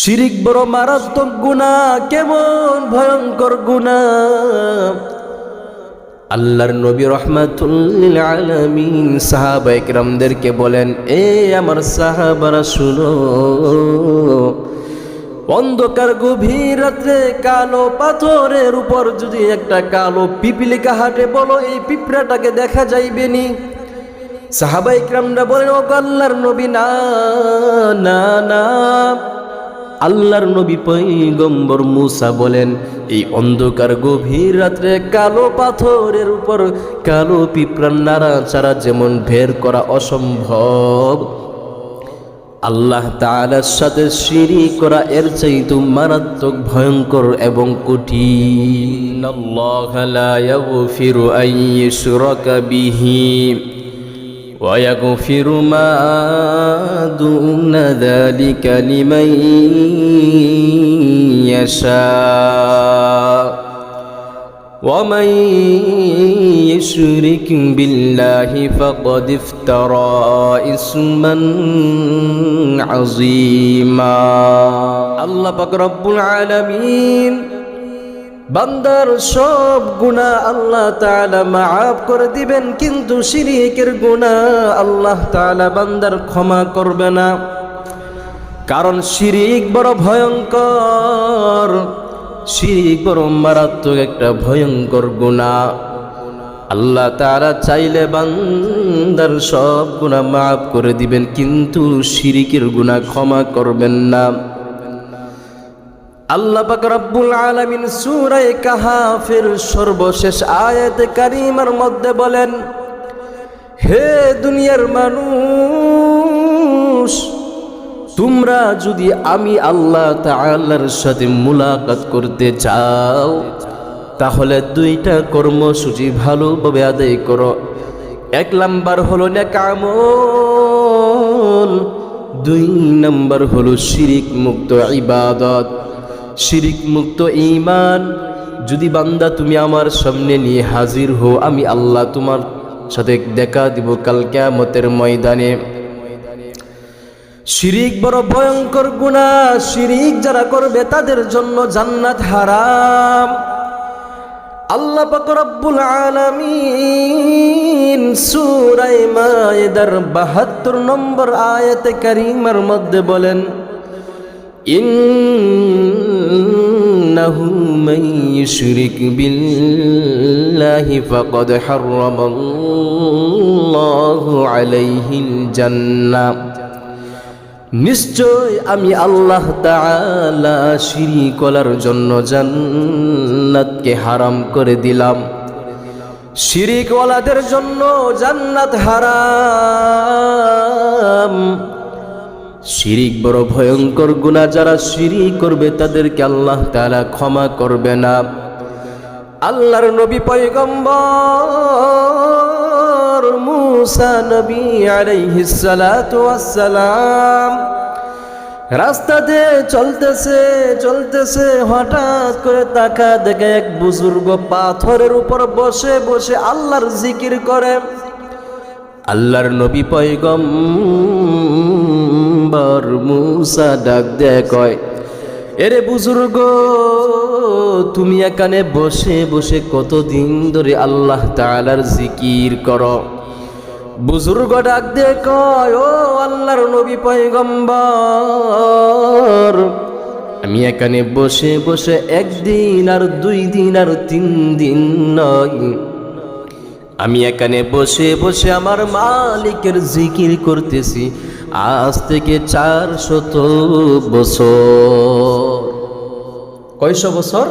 শিরিক বড় মারাত্মক গুণা, কেমন ভয়ঙ্কর গুণা। আল্লাহর নবী রহমাতুল্লিল আলামিন সাহাবা বলেন, এ আমার সাহাবারা শুনো, অন্ধকার গভীর রাত্রে কালো পাথরের উপর যদি একটা কালো পিপিলিকা হাটে, বলো এই পিঁপড়াটাকে দেখা যাইবে নি? সাহাবা ইকরামরা বলেন ও আল্লাহর নবী, না না না। আল্লাহর নবী পৈগম্বর মুসা বলেন, এই অন্ধকার গভীর রাত্রে কালো পাথরের উপর কালো পিঁপড়ার নাড়াচাড়া যেমন ভের করা অসম্ভব, আল্লাহ তাআলার সাথে শিরি করা এর চাইতে মারাত্মক ভয়ঙ্কর এবং কঠিন। ويغفر ما دون ذلك لمن يشاء ومن يشرك بالله فقد افترى اسما عظيما الله بك رب العالمين বান্দার সব গুণা আল্লাহ তালা মাফ করে দিবেন, কিন্তু শিরিকের গুণা আল্লাহ তালা বান্দার ক্ষমা করবে না। কারণ শিরিক বড় ভয়ঙ্কর, শিরিক বড় মারাত্মক একটা ভয়ঙ্কর গুণা আল্লাহ তাআলা চাইলে বান্দার সব গুণা মাফ করে দিবেন, কিন্তু শিরিকের গুণা ক্ষমা করবেন না। আল্লাহ পাক রব্বুল আলামিন সূরা কাহাফের সর্বশেষ আয়াতে কারিমার মধ্যে বলেন, হে দুনিয়ার মানুষ, তোমরা যদি আমি আল্লাহ তাআলার সাথে মুলাকাত করতে চাও, তাহলে দুইটা কর্মসূচি ভালোভাবে আদায় করো। এক নাম্বার হলো নেকামল, দুই নাম্বার হলো শিরিক মুক্ত ইবাদত শিরিক মুক্ত ইমান যদি বান্দা তুমি আমার সামনে নিয়ে হাজির হো আমি আল্লাহ তোমার সাথে দেখা দিব কাল কেয়ামতের ময়দানে। শিরিক বড় ভয়ঙ্কর গুণা শিরিক যারা করবে তাদের জন্য জান্নাত হারাম। আল্লাহ রব্বুল আলামিন সূরা মায়েদার 72 নম্বর আয়াতে কারিমার মধ্যে বলেন إنه من يشرك بالله فقد حرم الله عليه الجنة নিশ্চয় আমি আল্লাহ তাআলা শিরিক করার জন্য জান্নাতকে হারাম করে দিলাম শিরিকওয়ালাদের জন্য জান্নাত হারাম শিরিক বড় ভয়ঙ্কর গুণা, যারা শিরিক করবে তাদেরকে আল্লাহ তারা ক্ষমা করবে না। আল্লাহর নবী পয়গম্বর মুসা নবী ওয়াসসালাম রাস্তাতে চলতেছে চলতেছে, হঠাৎ করে তাকা দেখে এক বুজুর্গ পাথরের উপর বসে বসে আল্লাহর জিকির করে। আল্লাহর নবী পয়গম্বর মুসা ডাক দেয়, কয়, এরে বুজুর্গ, তুমি এখানে বসে বসে কতদিন ধরে আল্লাহ তাআলার জিকির করো? বুজুর্গ ডাক দিয়ে, কয়, ও আল্লাহর নবী পয়গম্বর, আমি এখানে বসে বসে একদিন আর দুই দিন আর তিন দিন নয়। আমি এখানে বসে বসে আমার মালিকের জিকির করতেছি। আজ থেকে চার শত বছর। কয়শো বছর?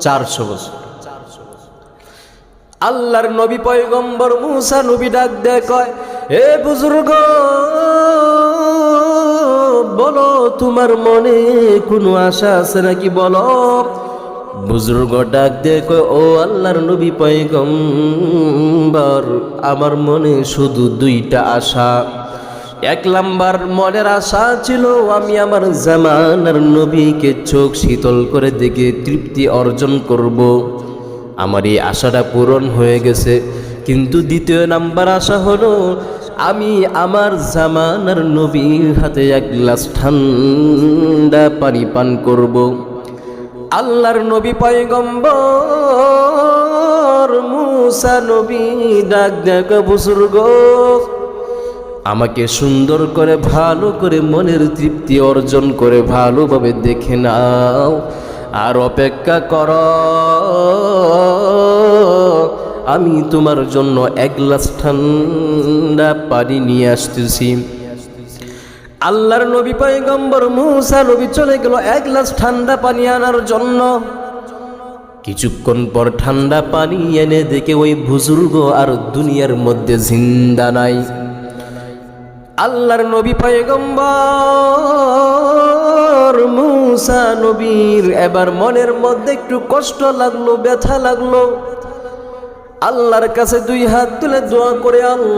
চারশো বছর। আল্লাহর নবী পয়গম্বর মুসা নবী ডাক দেয়, কয়, এ বুজুর্গ, বলো তোমার মনে কোনো আশা আছে নাকি বলো? বুজুর্গ ডাক কয়, ও আল্লাহর নবী পয়গম্বর, আমার মনে শুধু দুইটা আশা। এক নাম্বার মনের আশা ছিল, আমি আমার জামানার নবীকে চোখ শীতল করে দেখে তৃপ্তি অর্জন করব। আমার এই আশাটা পূরণ হয়ে গেছে। কিন্তু দ্বিতীয় নাম্বার আশা হলো, আমি আমার জামানার নবীর হাতে এক গ্লাস ঠান্ডা পানি পান করব। আল্লাহর নবী পয়গম্বর, মুসা নবী, ডাক ডাক বুজুর্গ। আমাকে সুন্দর করে, ভালো করে মনের তৃপ্তি অর্জন করে ভালোভাবে দেখে নাও। আর অপেক্ষা কর, আমি তোমার জন্য এক গ্লাস ঠান্ডা পানি নিয়ে আসতেছি। আল্লাহর নবী পয়গম্বর মুসা নবী চলে গেল এক গ্লাস ঠান্ডা পানি আনার জন্য। কিছুক্ষণ পর ঠান্ডা পানি এনে দেখে ওই বুজুর্গ আর দুনিয়ার মধ্যে জিন্দা নাই। আল্লাহর নবী পয়গম্বর, মুসা নবীর। এবার মনের মধ্যে একটু কষ্ট লাগল, ব্যথা লাগল। আল্লাহর কাছে দুই হাত তুলে দোয়া করে, আল্লাহ,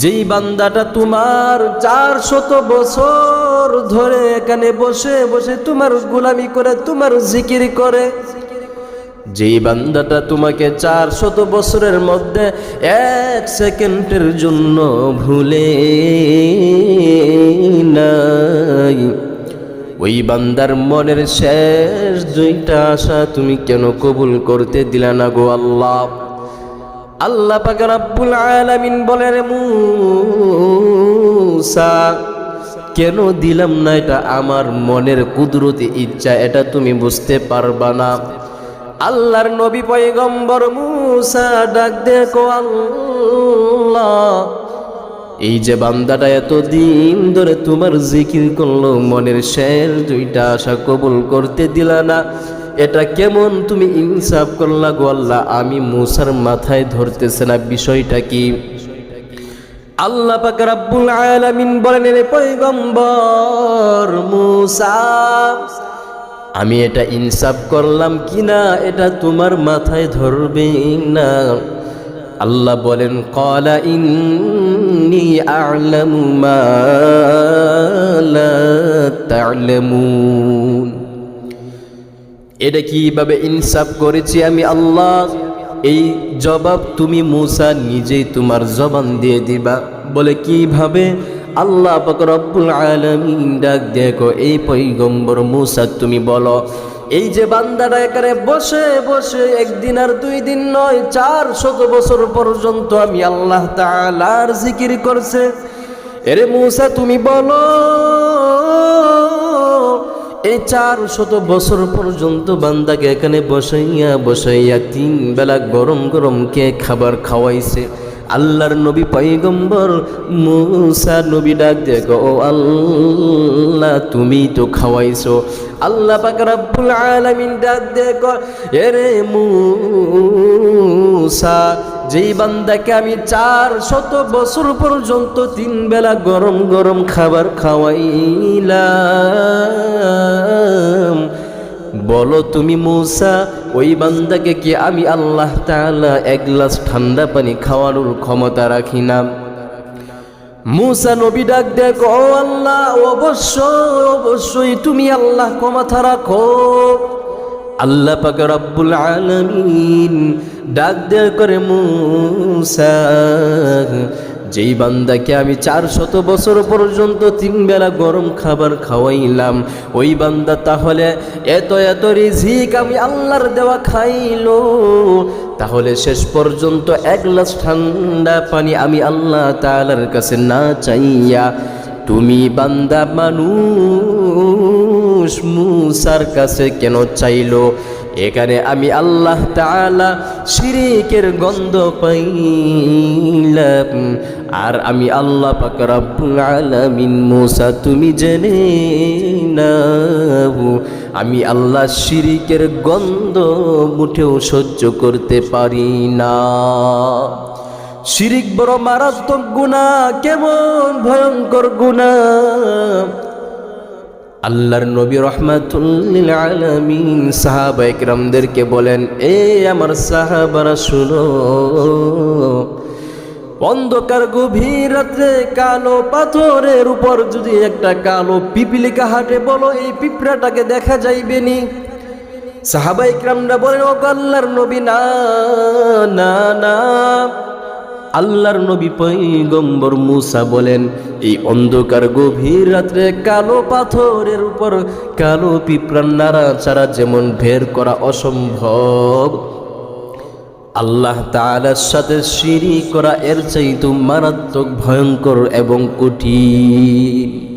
যেই বান্দাটা তোমার চার শত বছর ধরে এখানে বসে বসে তোমার গোলামি করে, তোমার জিকির করে যেই বান্দাটা তোমাকে চার শত বছরের মধ্যে এক সেকেন্ডের জন্য ভুলে নাই। ওই বান্দার মনের শেষ দুইটা আশা তুমি কেন কবুল করতে দিলা না গো আল্লাহ? আল্লাহ পাক রাব্বুল আলামিন বলে রে মুসা, কেন দিলাম না এটা আমার মনের কুদরতি ইচ্ছা? এটা তুমি বুঝতে পারবা না। আল্লাহর নবী পয়গম্বর মুসা ডাক দেখো আল্লাহ। এই যে বান্দাটা এত দিন ধরে তোমার জিকির করল, মনের শের দুইটা আশা কবুল করতে দিলা না। এটা কেমন তুমি ইনসাফ করলা গো আল্লাহ? আমি মুসার মাথায় ধরতেছে না, বিষয়টা কি? আল্লাহ পাক রাব্বুল আলামিন বলেন রে পয়গম্বর মুসা আমি এটা ইনসাফ করলাম কিনা, এটা তোমার মাথায় ধরবে না। আল্লাহ বলেন কলা ইন্নি আ'লামু এটা কীভাবে ইনসাফ করেছি আমি আল্লাহ? এই জবাব তুমি মুসা নিজেই তোমার জবান দিয়ে দিবা। বলে, কীভাবে? আল্লাহ রব্বুল আলামিন ডাক দেখো এই পৈগম্বর মুসা, তুমি বলো, এই যে বান্দাটা এখানে বসে বসে একদিন আর দুই দিন নয়, চার শত বছর পর্যন্ত আমি আল্লাহ তাআলার জিকির করছে। এরে মুসা, তুমি বলো, এই চার শত বছর পর্যন্ত বান্দাকে এখানে বসাইয়া বসাইয়া তিন বেলা গরম গরম কে খাবার খাওয়াইছে? আল্লাহর নবী পৈগম্বর মুসা নবী ডাক দেখো ও আল্লাহ, তুমি তো খাওয়াইছো। আল্লাহ পাক রব্বুল আলামিন ডাক দেখো এরে মুসা, যেই বান্দাকে আমি চার শত বছর পর্যন্ত তিন বেলা গরম গরম খাবার খাওয়াইলাম বলো তুমি মূসা, ওই বান্দাকে কি আমি আল্লাহ তাআলা এক গ্লাস ঠান্ডা পানি খাওয়ানোর ক্ষমতা রাখি না? মুসা নবী ডাক দেখ ও আল্লাহ, অবশ্যই অবশ্যই তুমি আল্লাহ ক্ষমতা রাখো। আল্লাহ পাক রব্বুল আলামিন ডাক দেয়া করে, মুসা যেই বান্দাকে আমি চার শত বছর পর্যন্ত তিন বেলা গরম খাবার খাওয়াইলাম, ওই বান্দা তাহলে এত এত রিজিক আমি আল্লাহর দেওয়া খাইলো। তাহলে শেষ পর্যন্ত এক গ্লাস ঠান্ডা পানি আমি আল্লাহ তাআলার কাছে না চাইয়া, তুমি বান্দা মানুষ, মুসার কাছে কেন চাইলো? এখানে আমি আল্লাহ তালা শিরিকের গন্ধ পাইলাম। আর আমি আল্লাহ পাক রব্বুল আলামিন মুসা, তুমি জেনে নাও, আমি আল্লাহ শিরিকের গন্ধ মুঠেও সহ্য করতে পারি না। শিরিক বড় মারাত্মক গুণা কেমন ভয়ঙ্কর গুণা আল্লাহর নবী রহমাতুল্লিল আলামিন সাহাবা একরামদেরকে বলেন, এ আমার সাহাবারা শুনো, অন্ধকার গভীর রাত্রে কালো পাথরের উপর যদি একটা কালো পিপিলিকা হাটে, বলো এই পিঁপড়াটাকে দেখা যাইবে নি? সাহাবাই ক্রামরা বলেন ও আল্লাহর নবী, না না না। আল্লাহর নবী পৈগম্বর মুসা বলেন, এই অন্ধকার গভীর রাত্রে কালো পাথরের উপর কালো পিঁপড়ার নাড়াচাড়া যেমন ভের করা অসম্ভব, আল্লাহ তালার সাথে সিঁড়ি করা এর চাইতো মারাত্মক ভয়ঙ্কর এবং কঠিন।